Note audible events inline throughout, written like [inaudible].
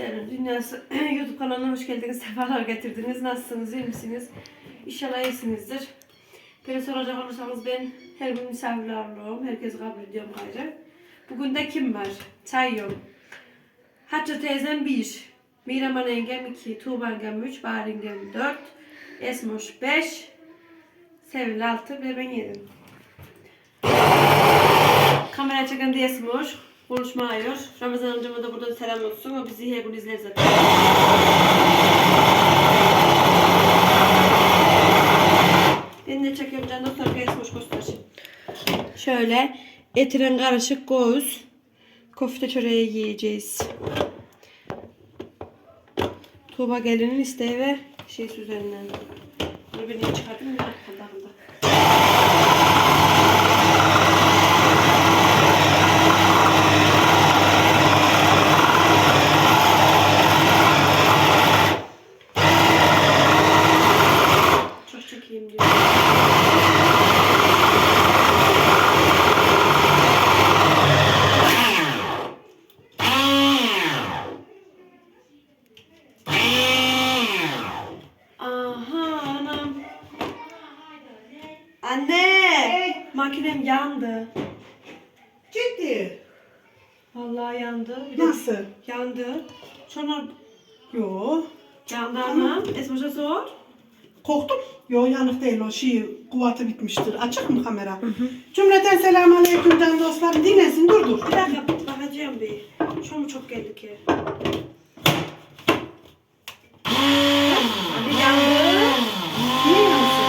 Selam Dünyası [clears throat] YouTube kanalına hoş geldiniz. [laughs] Sefalar getirdiniz. Nasılsınız? iyi misiniz? İnşallah iyisinizdir. Beni soracak olursanız ben her gün misafir. Herkes kabul ediyorum gayrı. Bugün de kim var? Çay yok. Hatice teyzem 1. Miraman yengem 2. Tuğba yengem 3. Bahar yengem 4. Esmoş 5. Sevil 6 ve ben 7. Kamera çeken de Esmoş. Konuşmuyor. Ramazan amcama da buradan selam olsun. O bizi her gün izler zaten. Ben de çekiyorum canım. Sonra Esmoş göster. Şöyle etiren karışık göğüs. Kofte çöreği yiyeceğiz. Tuğba gelinin isteği ve şey üzerinden. Bunu birini çıkardım. Bir arkada arkada. Çok çekeyim diyor. Aha anam. Anne! Makinem yandı. Ciddi. Vallahi yandı. Bir de Nasıl? Sonra Yo. yandı anam. Esmoş'a sor. Korktum. Yo yanık değil o şey kuvveti bitmiştir. Açık mı kamera? Cümleten selamun aleyküm can dostlarım. Dinlesin dur dur. Bir dakika bakacağım bir. Şu mu çok geldi ki? Anne yandı. Niye yansın?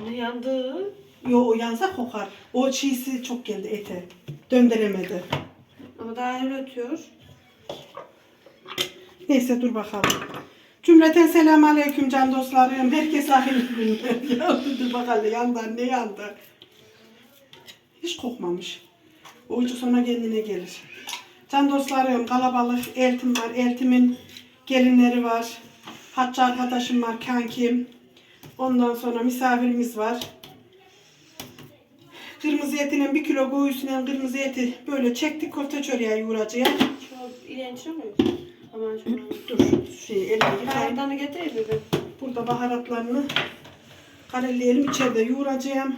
Anne yandı. Yo o yansa kokar. O çiğsi çok geldi ete. Döndüremedi. Ama daha öyle ötüyor. Neyse dur bakalım. Cümleten selamun aleyküm can dostlarım. Herkes ahil günler. [laughs] yandı dur bakalım yandı ne yandı. Hiç kokmamış. O ucu sonra kendine gelir. Can dostlarım kalabalık eltim var. Eltimin gelinleri var. Hacı arkadaşım var kankim. Ondan sonra misafirimiz var. Kırmızı etinin bir kilo göğüsüyle kırmızı eti böyle çektik köfte çöreğe yoğuracağız. Şu iğrenç mi? Aman şunu. Dur şey. Kayıtlarını getireyim mi ben? Burada baharatlarını kareleyelim. içeride yoğuracağım.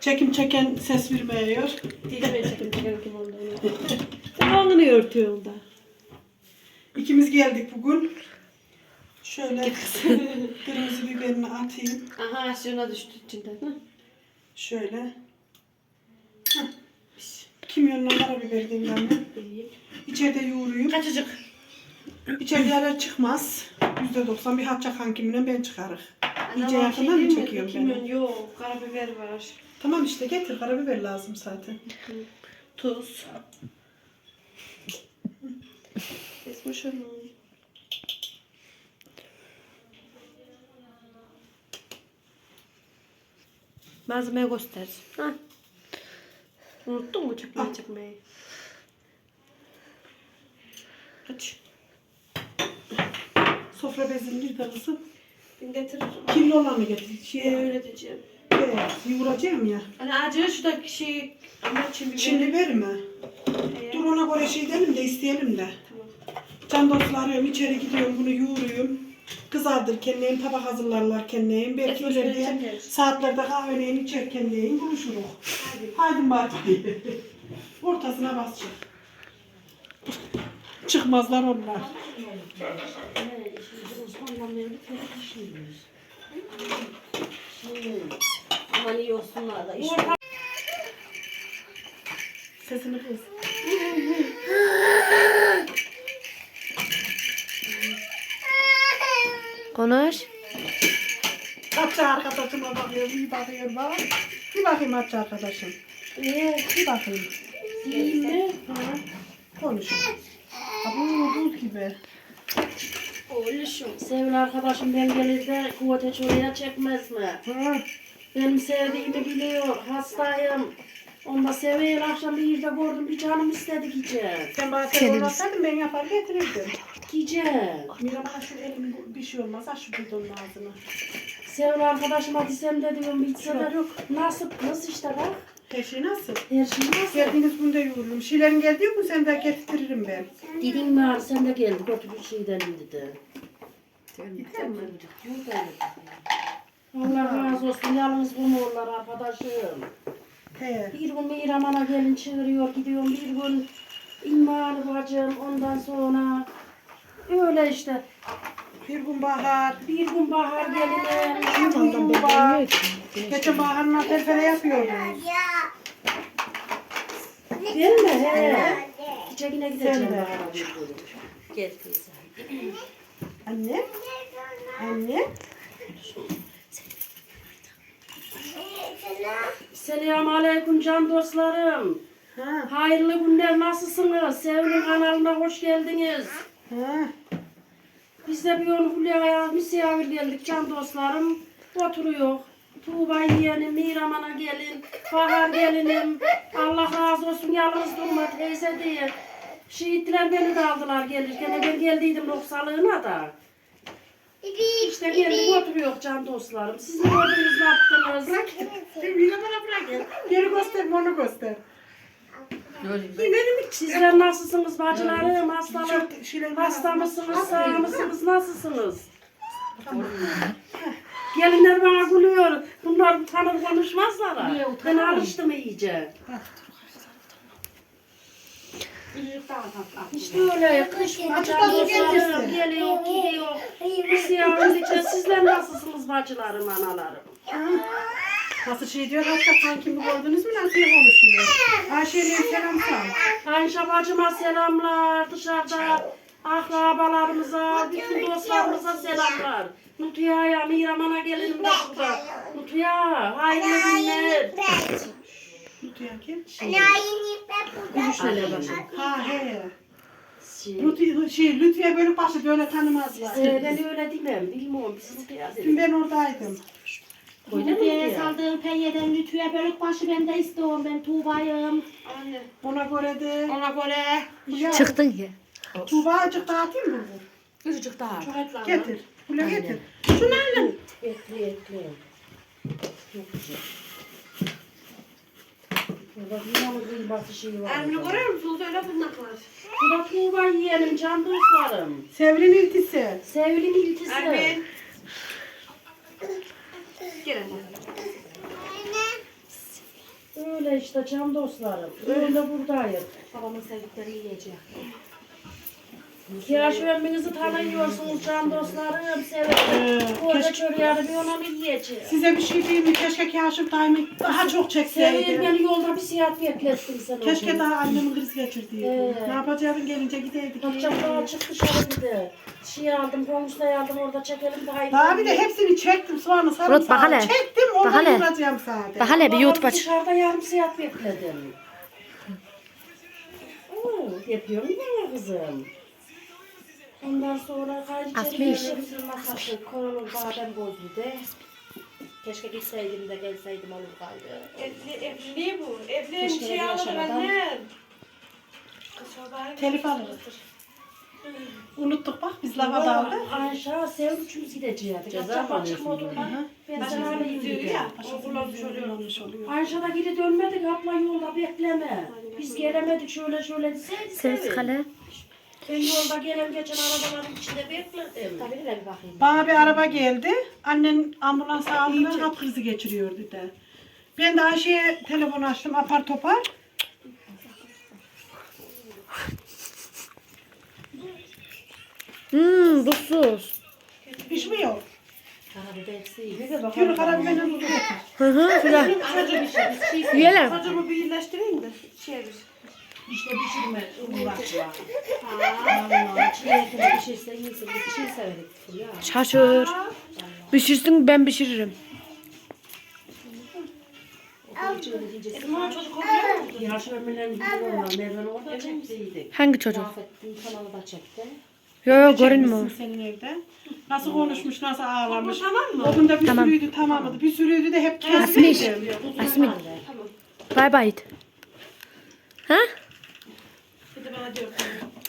Çekim çeken ses vermiyor. Ben çekim çekerim kim olduğunu. Sen alnını örtüyorsun da. İkimiz geldik bugün. Şöyle kırmızı biberini atayım. Aha şuna düştü içinden. Şöyle. Heh. Kimyonla karabiber de yanına. İyi. İçeride yoğuruyum. Kaçacık. İçerideler çıkmaz. %90 bir hapçak hankimle ben çıkarır. İyice Anam, yakından mı şey çekiyorum Kimyon beni? yok. Karabiber var. Tamam işte getir karabiber lazım zaten. Tuz. Kesmiş onu. Malzemeyi göster. Ha. Unuttun mu çekmeyi Ah. çekmeyi? Aç. Sofra bezini bir. Ben getiririm. Kirli olanı getir. Şey Şey, öyle diyeceğim. evet, yoğuracağım ya. Hani acı şuradaki şey ama şimdi Şimdi verme. Ee, Dur ona göre şey edelim de isteyelim de. Tamam. Can dostlarım içeri gidiyorum bunu yoğuruyum. Kızardır kendiyim, tabak hazırlarlar kendiyim. Belki öyle şöyle diye çekeriz. saatlerde kahveneyin içer kendiyim buluşuruz. Haydi bari. Ortasına basacak. Çıkmazlar onlar. Aman iyi olsunlar da işte. Sesini kız. Konuş. Hatice arkadaşıma bakıyor, bir bakıyor bak. Bir bakayım Hatice arkadaşım. Niye? Bir bakayım. İyi mi? Konuş. Ha bu buz gibi. Oğluşum. Sevgili arkadaşım ben gelirde kuvvete çoğuya çekmez mi? Ha, Benim sevdiğimi biliyor. Hastayım. Onda seviyor. Akşam bir yerde gördüm. Bir canım istedi gideceğim. sen bana sen olmasaydın ben yapar getirirdim. Gideceğim. Mira bana şu elim bir şey olmaz. Aç şu bidonun ağzına. Sevgili arkadaşıma desem de diyorum bir Şurada sefer yok. Nasıl? Nasıl işte bak. Her şey nasıl? Her şey nasıl? Geldiniz bunda yoğururum. Şeylerin geldi yok mu sen de getiririm ben. Dedim mi abi sen de gel götür bir şeyden dedi. Allah razı olsun yalnız bulmuyorlar arkadaşım. He. Bir gün Mihraman'a gelin çığırıyor gidiyorum bir gün İmman bacım ondan sonra öyle işte Bir gün bahar. bir gün bahar gelinim bir gün tuğba. Geçen baharın felfele yapıyordunuz. Değil mi? He. Çekine gideceğim bahara. Gel teyze. Anne. Anne. Selamun aleyküm can dostlarım. Ha. Hayırlı günler nasılsınız? Sevinin kanalına hoş geldiniz. Biz de bir yol Hülya'ya misafir geldik can dostlarım. Oturuyor. Tuğba yeğenim, Mihraman'a gelin, Bahar gelinim. Allah razı olsun yalnız durma teyze diye. Şehitler beni de aldılar gelirken. Ben geldiydim noksalığına da. İşte geldik oturuyor can dostlarım. Siz ne gördünüz ne yaptınız? Bir de bana bırak. Geri göster, onu göster. Sizler nasılsınız bacılarım? Hastalık, Çok şeyler hasta mısınız, sağ mısınız, nasılsınız? Gelinler bana gülüyor. Bunlar tanır konuşmazlar. ha. Ben alıştım iyice. İşte öyle kış dostlarım gelirsin. geliyor gidiyor. Yavruca sizler nasılsınız bacılarım analarım? Nasıl şey diyor hatta kankimi gördünüz mü nasıl konuşuyor. Ayşe'yle selam sal. Ayşe bacıma selamlar dışarıda akrabalarımıza, bütün dostlarımıza selamlar. Nutuya'ya, Mihraman'a gelinim de burada. Nutuya, hayırlı günler. Lütfen kim? Gülüşmeler başı. Ha he. Şey, Lütfi, şey, Lütfiye böyle başı böyle tanımazlar. e, ben öyle demem, bilmiyorum. Siz Nutuya Dün ben oradaydım. Öyle mi Lütfiye Nutuya? saldığım penyeden lütfiye bölük başı ben de istiyorum. Ben Tuğba'yım. Ona göre de. Ona göre Ya, Çıktın ki. Tuğba azıcık dağıtayım mı bu? Küçücük daha. Getir. Buraya getir. Şunu alın. Ekle, ekle. Çok güzel. Burada dünyanın kıyması şeyi var. Görüyor musunuz? Öyle bunaklar. Bu da Tuğba yiyelim can dostlarım. Sevrin iltisi. Sevgili iltisi. Ermin. Gel anne. Öyle işte can dostlarım. Öyle buradayım. Babamın sevdikleri yiyecek. Yaş ömrünüzü tanıyorsunuz can dostlarım. Severim. Orada çöreğini bir onu yiyeceğim. Size bir şey diyeyim mi? Keşke Kaşif daimi daha çok Seveyim çekseydi. beni yolda bir seyahat beklettin sen. Keşke daha annemin kriz geçirdiydi. Ee. Ne yapacağım gelince gideydik. Akşam daha çık dışarı gidi. Şey aldım, konuşta aldım orada çekelim daha iyi. Daha bir de hepsini çektim soğanı Rot, bak sarımsağı. hele. Çektim Bak oradan hele. yuracağım sadece. Bak hele bir YouTube aç. Dışarıda yarım saat bekledim. Oo, yapıyorum ya kızım. Ondan sonra kaç Asmış. Bizim masası korulur badem bozdu. Keşke gitseydim de gelseydim olur gaydı. Evli, evliliği bu. Evliliğin Keşke şey evli alır yaşamadan. annem. Telif alırız. Unuttuk bak biz lava daldık. Ayşe sen üçümüz gideceğiz. Ceza mı alıyorsun? Ben sana alayım Diyor dedim. ya. Oluyor. Olmuş oluyor. Ayşe'de geri dönmedik abla yolda bekleme. Biz gelemedik şöyle şöyle Ses kale. Ben yolda gelen geçen arabaların içinde bekledim. Tabii de bir bakayım. Bana bir araba geldi. Annen ambulans aldığında kalp krizi geçiriyordu de. Ben de Ayşe'ye telefon açtım apar topar. Hmm, mi yok? Karabiber eksiği. Yürü karabiberini buzu getir. Hı hı, güzel. Yiyelim. Çocuğumu bir iyileştireyim de. Şey bir. İşte pişirme uğraşlar. [laughs] Çiğ pişirse iyisin. Biz çiğ severik. Ya. Şaşır. Pişirsin ben pişiririm. Çocuk? Yaş ömürlerini orada. Hangi çocuk? Afettin kanalı da çekti. Yo yo görünmüyor. Senin evde. Nasıl konuşmuş, nasıl ağlamış. Tamam mı? O gün de bir Tamam. sürüydü tamamladı. Bir sürüydü de hep Asmiş. kesmeydi. Asmin. Bay bay. Ha? Bir de bana diyor.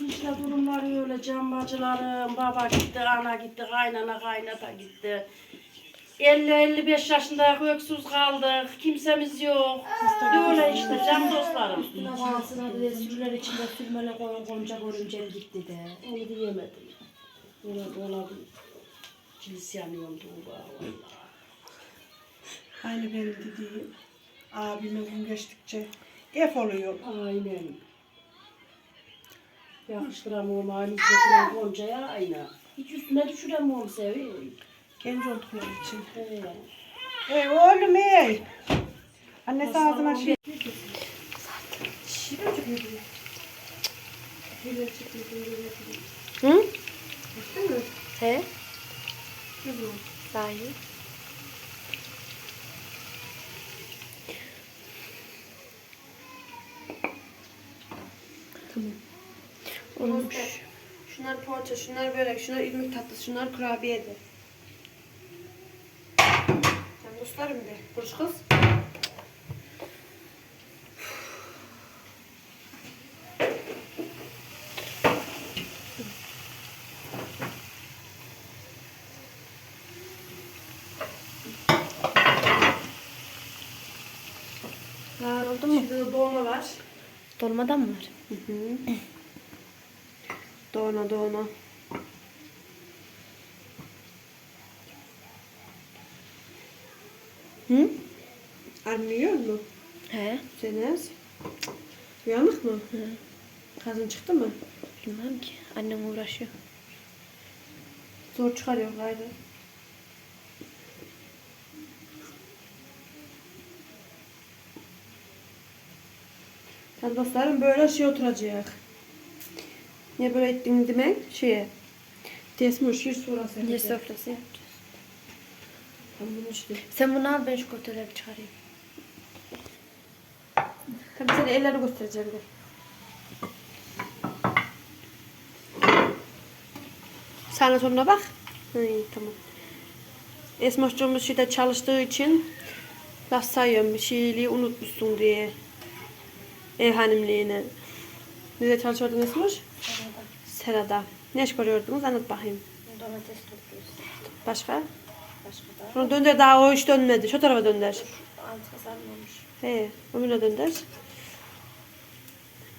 İşte durumlar öyle can bacılarım. Baba gitti, ana gitti, kaynana kaynata gitti. 50-55 yaşında öksüz kaldık. Kimsemiz yok. Öyle işte can dostlarım. Üstüne bağlısına bir de sürüler içinde sürmele koyun konca görümcem gitti de. Onu diyemedim. Yine dolabım. Kilis yanıyor Tuğba. vallahi. Aynı benim dediğim. Abime gün geçtikçe gef oluyor. Aynen. Yakıştıramıyorum aynı üstüne Gonca'ya aynı. Hiç üstüne düşüremiyorum seviyorum. Genç oldukları için. He. Ey oğlum ey. Annesi ağzına şey. Hı? He? Sahi. Olmuş. Şunlar poğaça, şunlar börek, şunlar irmik tatlısı, şunlar kurabiyedi. Can dostlarım de. Kuruş kız. Oldu mu? Şimdi dolma var. Dolmadan mı var? Doğna doğna. Hı? Anlıyor mu? He. Senez. Uyanık mı? Hı. Kazın çıktı mı? Bilmem ki. Annem uğraşıyor. Zor çıkarıyor gayrı. Sen dostlarım böyle şey oturacak. Niye böyle ettin demek? Şeye. Desmuş, yüz sonrası. Ne sofrası yapacağız? Bunu işte. Sen bunu al ben şu çıkarayım. Tabii seni elleri göstereceğim de. Sana sonuna bak. Hı, iyi, tamam. Esmaşçığımız şeyde çalıştığı için laf sayıyorum. Bir şeyliği unutmuşsun diye. Ev hanımlığını. Nerede çalışıyordun Esmaş? Serada. Ne iş görüyordunuz? Anlat bakayım. Domates topluyoruz. Başka? Başka da. Şunu döndür daha o iş dönmedi. Şu tarafa döndür. Altı kazanmamış. He, öyle döndür.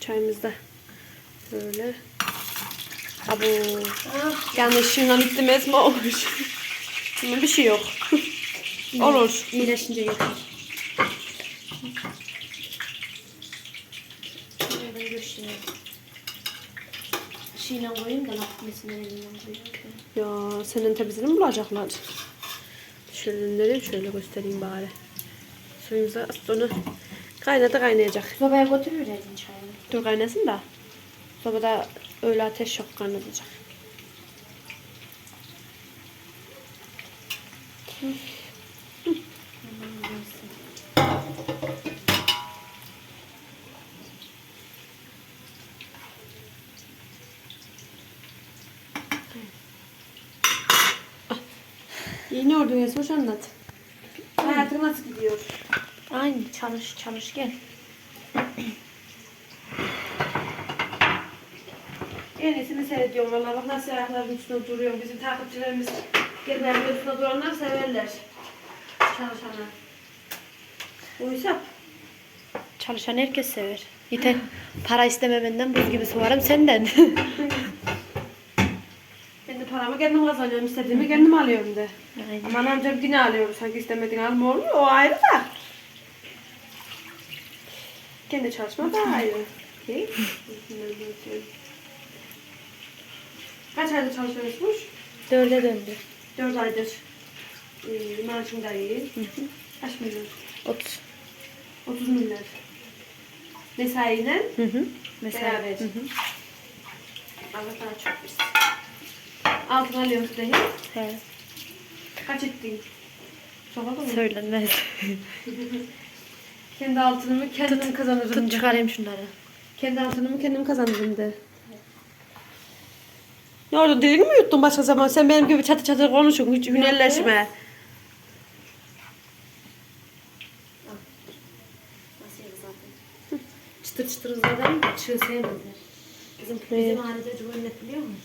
Çayımız da böyle. Abo. Yanlış şundan ittim ezme olmuş. Bunun bir şey yok. Olur. İyileşince yeter. Şöyle ben göstereyim. Şeyle koyayım da laf etmesinden elinden koyayım. Ya senin temizliğini mi bulacaklar? Şöyle döndüreyim, şöyle göstereyim bari. Suyumuz da onu kaynadı kaynayacak. Sobaya götürüvereydin çayını. Dur kaynasın da. Sobada öyle ateş yok kaynatacak. Yeni ordun Yasmış anlat. Hayatın nasıl gidiyor? Aynı çalış çalış gel. En iyisini seyrediyorum valla bak nasıl ayaklarının üstünde duruyor. Bizim takipçilerimiz genelde üstünde duranlar severler. Çalışanlar. Uysa Çalışan herkes sever. Yeter. Para isteme benden buz gibi soğarım senden. [laughs] paramı kendim kazanıyorum. istediğimi kendim alıyorum de. Aynen. Aman amcam yine alıyorum. Sanki istemediğin alma olmuyor. O ayrı da. Kendi çalışma da ayrı. Değil. [laughs] Kaç aydır çalışıyorsunuz? Dörde döndü. 4 aydır. Ee, maaşım da iyi. Kaç milyon? 30. 30 milyar. Mesaiyle Hı hı. Mesela. beraber. Hı hı. Allah daha çok versin. Altın alıyoruz değil. He. Kaç ettin? Çok oldu mu? Söylenmez. [laughs] Kendi altınımı kendim kazanırım Tut de. çıkarayım şunları. Kendi altınımı kendim kazanırım de. Ne oldu dilini mi yuttun başka zaman? Sen benim gibi çatı çatı konuşun. Hiç hünerleşme. Çıtır çıtır zaten çığ sevmezler. Bizim, bizim ailede cumhuriyet biliyor musun?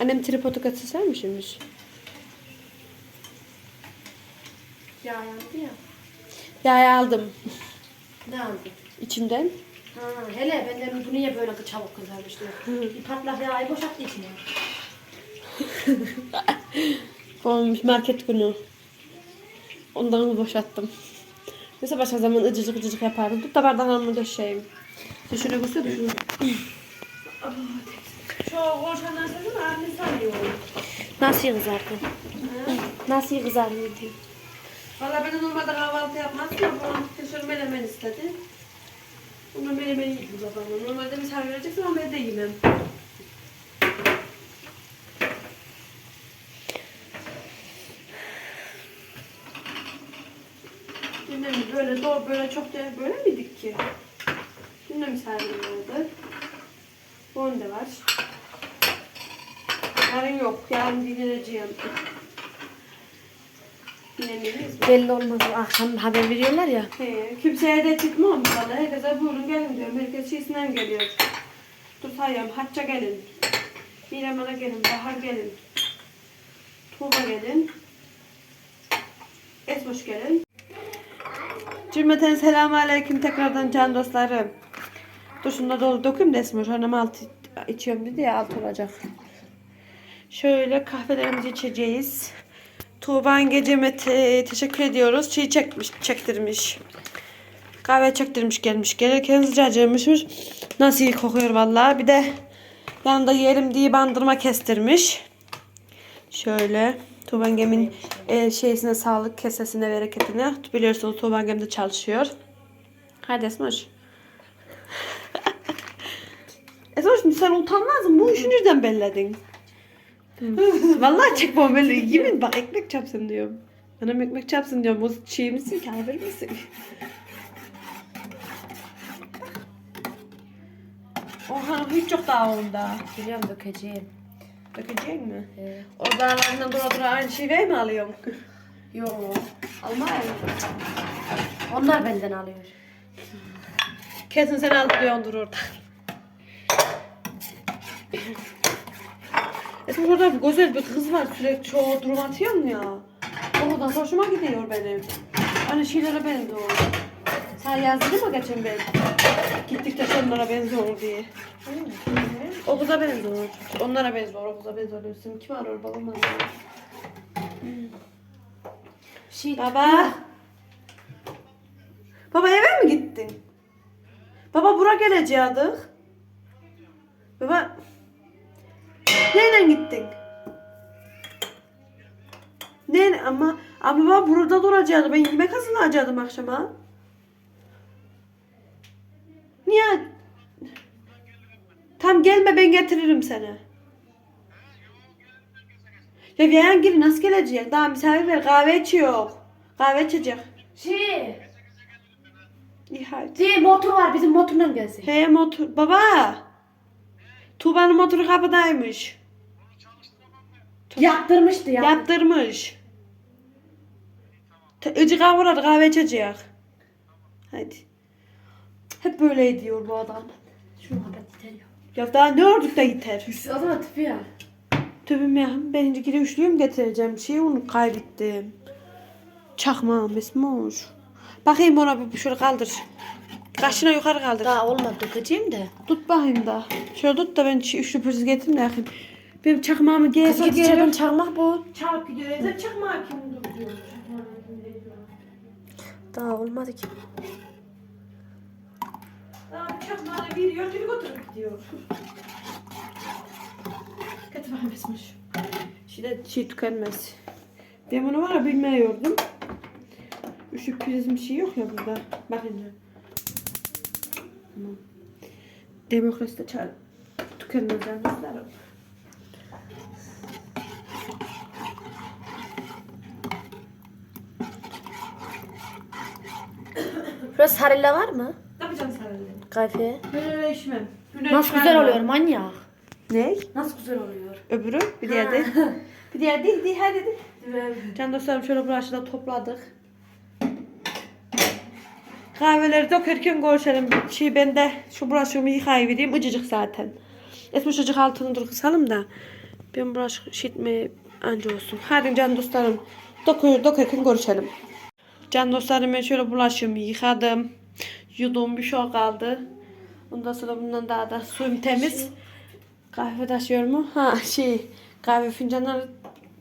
Annem tripodu kaçırsa mı şimdi? Ya yandı ya. Ya aldım Ne aldın? içinden. Ha, hele ben de bu niye böyle çabuk kızarmış diyor. Bir patlak yağı boşalttı içine. [laughs] Olmuş market günü. Ondan boşalttım. Mesela başka zaman ıcıcık ıcıcık yapardım. Tut da bardağımı döşeyim. Sen göster de şunu. Sanıyor. Nasıl kızardın? Nasıl kızardın diyor. Valla ben de normalde kahvaltı yapmazdım ama babam teşhir menemen istedi. Ona menemen yedim babamla. Normalde misafir vereceksin ama ben de yemem. Mi böyle doğru böyle çok da böyle miydik ki? Yine misafir vardı. Da var. Yarın yok. Yarın dinleneceğim. Dinlemeyiz mi? Belli olmaz. Akşam haber veriyorlar ya. He, kimseye de çıkmam valla. Herkese buyurun gelin diyorum. Herkes şeysinden geliyor. Dur sayıyorum. Hacca gelin. Mirem Ana gelin. Bahar gelin. Tuğba gelin. Esmoş gelin. Cümleten selamun aleyküm tekrardan can dostlarım. Dur şunu da dolu dökeyim de Esmoş. Annem altı içiyorum dedi ya alt olacak. Şöyle kahvelerimizi içeceğiz. Tuğba'nın geceme te- teşekkür ediyoruz. Çiğ çekmiş, çektirmiş. Kahve çektirmiş gelmiş. Gelirken sıcacıkmışmış. Nasıl iyi kokuyor vallahi. Bir de yanında yiyelim diye bandırma kestirmiş. Şöyle. Tuğba Gem'in e, şeysine sağlık, kesesine, bereketine. Biliyorsunuz Tuğba Gem de çalışıyor. Hadi Esmoş. [laughs] Esmoş sen utanmaz mısın? Bu işi nereden belledin? Vallahi çekmem belli. Yemin bak ekmek çapsın diyorum. Anam ekmek çapsın diyorum. O çiğ misin, kafir misin? Oha hiç çok daha onda. Biliyorum dökeceğim. Dökecek mi? Ee, O dağlarından dura dura aynı şiveyi mi alıyorsun? Yok. Alma ya. onlar benden alıyor. Kesin sen aldırıyordur orada. Esma orada bir güzel bir kız var sürekli çoğu durum atıyor mu ya? O da hoşuma gidiyor benim. Hani şeylere benziyor. Sen yazdın mı geçen ben? Gittik de onlara benziyor diye. O kıza benziyor. Onlara benziyor. O kıza benziyor. Bizim kim arıyor? Babam arıyor. Şey, Baba. Baba eve mi gittin? Baba bura gelecektik. Baba. Neyle gittin? Ne ama ama burada duracaktı. Ben yemek hazırlayacaktım akşama. Niye? Tam gelme ben getiririm seni. Ya yayan gibi nasıl gelecek? Daha misafir ver kahve içiyor. Kahve içecek. Şey, İyi hadi. diye motor var bizim motorla gelsin. He motor. Baba. Tuğba'nın motoru kapıdaymış. Yaptırmıştı ya. Yaptırmış. Ta- Icı kavuradı kahve içecek. Hadi. Hep böyle ediyor bu adam. Şunu kapat yeter ya. Ya daha ne ördük de yeter. O zaman tipi ya. Tövbem ya. Ben ikinci üçlüyü getireceğim? Şeyi onu kaybettim. Çakmağım esmoş. Bakayım ona bir şöyle kaldır. Kaşına yukarı kaldır. Daha olmadı dökeceğim de. Tut bakayım da. Şöyle tut da ben şu üçlü pürsüz getireyim de yakayım. Benim çakmağımı giyesem Git içeriden çakmak bu. Çalıp gidiyor. Evde çakmağı kim duruyor? Daha olmadı ki. Daha bir çakmağını veriyor, geri götürüp gidiyor. Bakayım Esmiş. Şimdi şey tükenmez. Ben bunu var ya bilmiyordum. Üçlü prizm şey yok ya burada. Bakın ya. Tamam. Demokrasi de çağır. Tükenmezden isterim. Şurada sarıyla var mı? Ne yapacaksın öyle? Kahve. Ben öyle içmem. Güneş Nasıl güzel oluyor manyak. Ne? Nasıl güzel oluyor. Öbürü bir diğer değil. [laughs] bir diğer değil, hadi değil. Can dostlarım şöyle burası da topladık. Kahveleri dökerken görüşelim. Şey ben de şu bulaşığımı yıkayıvereyim. Icıcık zaten. Esmiş ıcık altını dur kısalım da. Ben bulaşık şitme anca olsun. Hadi can dostlarım. Doku, dokurken görüşelim. Can dostlarım ben şöyle bulaşığımı yıkadım. Yudum bir şey kaldı. Ondan sonra bundan daha da suyum temiz. Kahve taşıyor mu? Ha şey kahve fincanları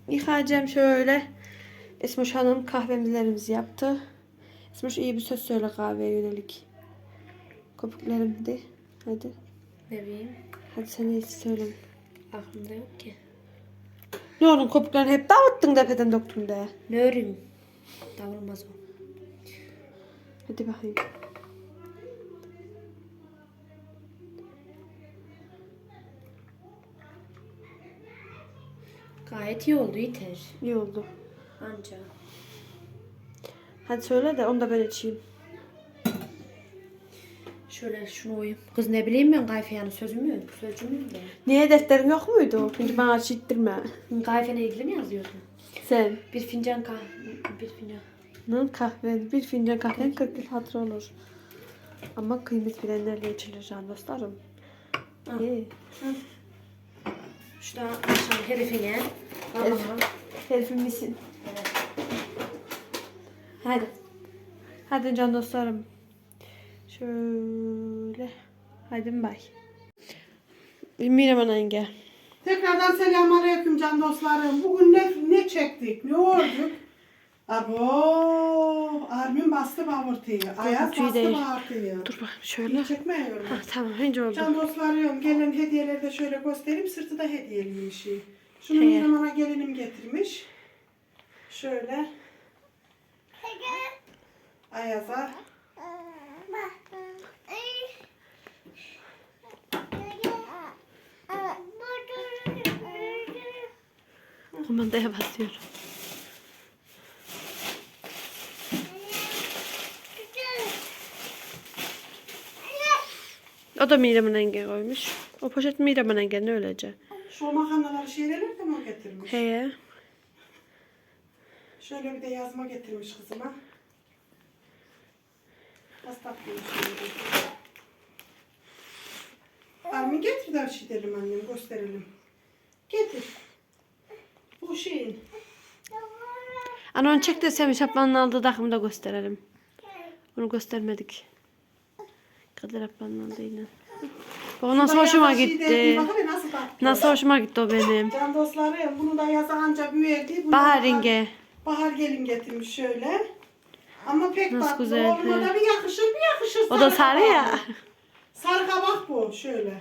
yıkayacağım şöyle. Esmoş Hanım kahvelerimizi yaptı. Esmoş iyi bir söz söyle kahveye yönelik. Köpüklerim de. Hadi. Ne bileyim. Hadi sen iyisi söyle. Aklımda yok ki. Ne oğlum köpüklerini hep dağıttın tepeden döktün de. Ne öreyim? Davulmaz o. Hadi bakayım. Gayet iyi oldu yeter. İyi oldu. Anca. Hadi söyle de onu da ben içeyim. Şöyle şunu oyayım. Kız ne bileyim ben Gayfe'yanın sözü mü? Sözcü müyüm de? Niye defterin yok muydu? Şimdi bana çittirme. Gayfe'ne ilgili mi yazıyordun? Sen. Bir fincan kahve. Bir fincan. Nın kahve, bir fincan kahve 40 yıl hatır olur. Ama kıymet bilenlerle içilir can dostlarım. İyi. Şu da herifine. Tamam. Herifin misin? Hadi. Hadi can dostlarım. Şöyle. Hadi bay. Miraman yenge. Tekrardan selamünaleyküm can dostlarım. Bugün ne, ne çektik, ne olduk? Abo, Armin bastı bağırtıyı. Ayaz bastı değil. bağırtıyı. Dur bakayım şöyle. Çekmiyorum. Ha, tamam önce oldu. Can dostlarım gelen hediyeleri de şöyle göstereyim. Sırtı da hediyeliymiş. Şunu Heye. yanıma gelinim getirmiş. Şöyle. Ayaz'a. Kumandaya basıyorum. O da Miraman yenge koymuş. O poşet Miraman yengenin öylece. Şu makarnaları şeyleri de mi getirmiş? Heye. Şöyle bir de yazma getirmiş kızıma. Tatlıymış şöyle. Armin getir de derim annem gösterelim. Getir. Bu şeyin. Ana onu çek de Semih Şapman'ın aldığı takımı da gösterelim. Onu göstermedik. Kadir Ablan'ın aldığıyla. O nasıl Buna hoşuma şey gitti. Bak nasıl. Nasıl hoşuma gitti o benim. Can dostlarım bunu da yaza anca büyüdü. Bunu Bahar da yenge. Bahar gelin getirmiş şöyle. Ama pek Nasıl tatlı. güzel, Oğluma da bir yakışır bir yakışır. O da sarı kabak. ya. Sarı kabak bu şöyle.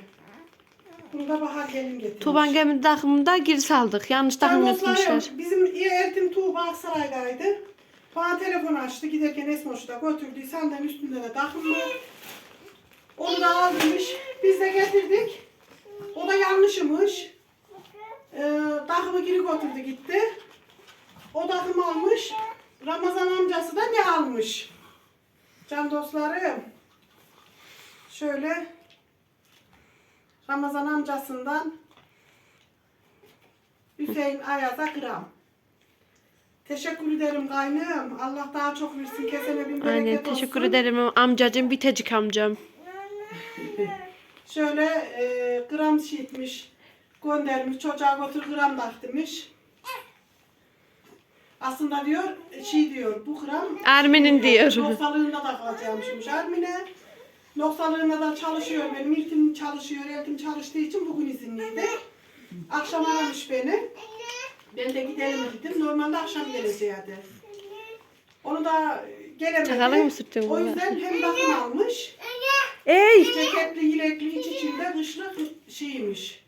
Bunu da Bahar gelin getirmiş. Tuban geminin takımında gir saldık. Yanlış takım yapmışlar. dostlarım bizim Ertim Tuğba Aksaray'daydı. Bana telefon açtı. Giderken Esmoş'u da götürdü. Senden üstünde de takım var. Onu da almış. Biz de getirdik. O da yanlışmış. Ee, takımı geri götürdü gitti. O takımı almış. Ramazan amcası da ne almış? Can dostlarım. Şöyle Ramazan amcasından Hüseyin Ayaz'a gram. Teşekkür ederim kaynım. Allah daha çok versin. Kesene bin bereket Aynen olsun. teşekkür ederim amcacım bitecik amcam. Şöyle e, gram şiitmiş. Göndermiş. Çocuğa götür gram taktırmış. Aslında diyor, şey diyor, bu gram Erminin diyor. [laughs] Noksalığında da kalacakmışmış Ermine. Noksalığında da çalışıyor benim. İlkim çalışıyor, eltim çalıştığı için bugün izinliydi. Akşam aramış beni. Ben de gidelim dedim. Normalde akşam geleceğiydi. Onu da gelemedi. Çakalı mı sürttün O bunu? yüzden hem takım almış. Ey! Ceketli, yelekli, iç içinde kışlık şeymiş.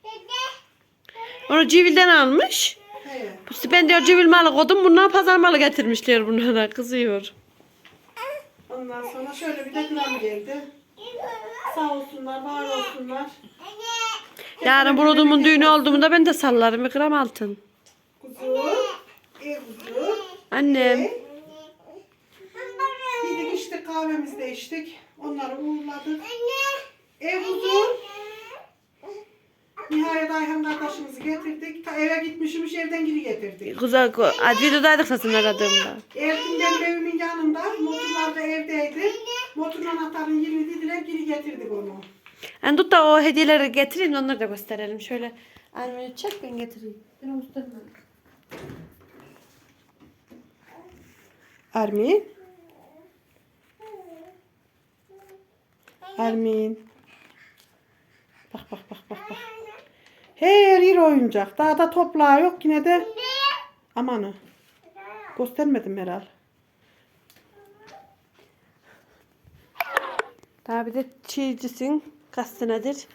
Onu civilden almış. He. Ben diyor civil malı koydum. Bunlar pazar malı getirmişler bunlara. Kızıyor. Ondan sonra şöyle bir de gram geldi. Sağ olsunlar, var olsunlar. Yarın Burudumun düğünü olduğunda ben de sallarım. Bir gram altın. Kuzu, kuzu. Annem. Yedik içtik kahvemizi de içtik. Onları uğurladık. Ev huzur. Nihayet Ayhan kardeşimizi getirdik. Ta eve gitmişmiş evden geri getirdik. Güzel. Hadi videodaydık sesini aradığımda. Erkin benim evimin yanında. Motorlar da evdeydi. Motorun anahtarını yerini dediler geri getirdik onu. Yani tut da o hediyeleri getireyim de onları da gösterelim. Şöyle Annemi çek ben getireyim. Ben onu tutarım. Ermin. Ermin. Bak bak bak bak bak. Her yer oyuncak. Daha da toplağı yok yine de. Amanı. Göstermedim herhal. Daha bir de çiğcisin. Kaç senedir.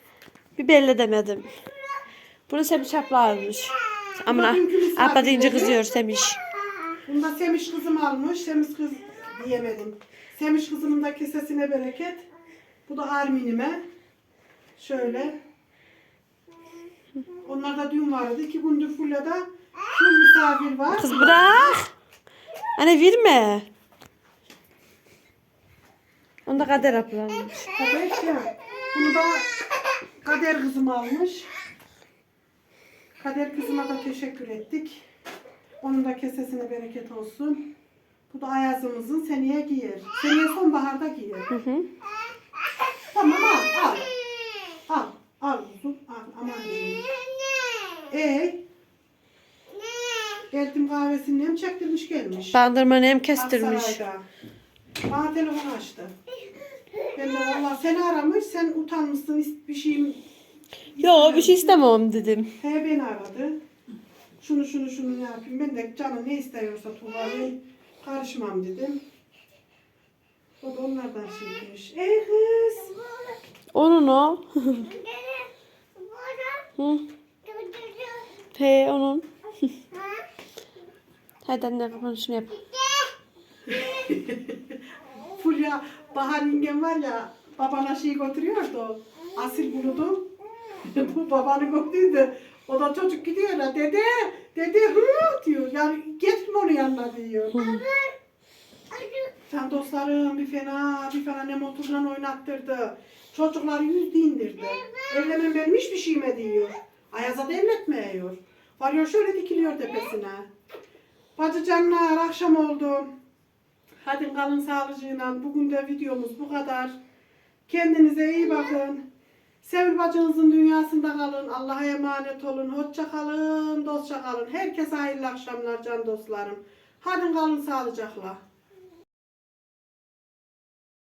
Bir belli demedim. Bunu Semiş abla almış. Ama abla deyince kızıyor Semiş. Bunda Semiş kızım almış. Semiş kız diyemedim. Semiş kızımın da kesesine bereket. Bu da Armin'ime. Şöyle. Onlar da dün vardı. İki gündür Fulya'da full misafir var. Kız bırak. Anne verme. Onu da kader abla almış. Tabii ya. Bunu da Kader kızım almış. Kader kızıma da teşekkür ettik. Onun da kesesine bereket olsun. Bu da Ayaz'ımızın seneye giyer. Seneye sonbaharda giyer. Hı hı. Tamam al al. Al. Al kuzum. Aman diyeyim. Ee, Eltim kahvesini hem çektirmiş gelmiş. Bandırmanı hem kestirmiş. Aksaray'da. Bana telefon açtı. Ben de valla seni aramış, sen utanmışsın bir şeyim. Yo bir şey istemem dedim. He beni aradı. Şunu şunu şunu ne yapayım. Ben de canı ne istiyorsa Tuğba'yı karışmam dedim. O da onlardan şeymiş. Ey kız. Onun o. Hı. He onun. [laughs] Hadi anne kapanı şunu yap. [laughs] Fulya Bahar yengem var ya babana şey götürüyordu. Asil buludu. [laughs] Bu babanı götürdü. O da çocuk gidiyor ya dede dede hı diyor. Yani getirme onu yanına diyor. Sen dostlarım bir fena bir fena ne motorla oynattırdı. Çocukları yüzde indirdi. Evlemem benim hiçbir şeyime diyor. Ayaz'a da evletmiyor. Varıyor şöyle dikiliyor tepesine. Bacı canlar akşam oldu. Hadi kalın sağlıcıyla. Bugün de videomuz bu kadar. Kendinize iyi bakın. Sevil bacınızın dünyasında kalın. Allah'a emanet olun. Hoşça kalın. Dostça kalın. Herkese hayırlı akşamlar can dostlarım. Hadi kalın sağlıcakla.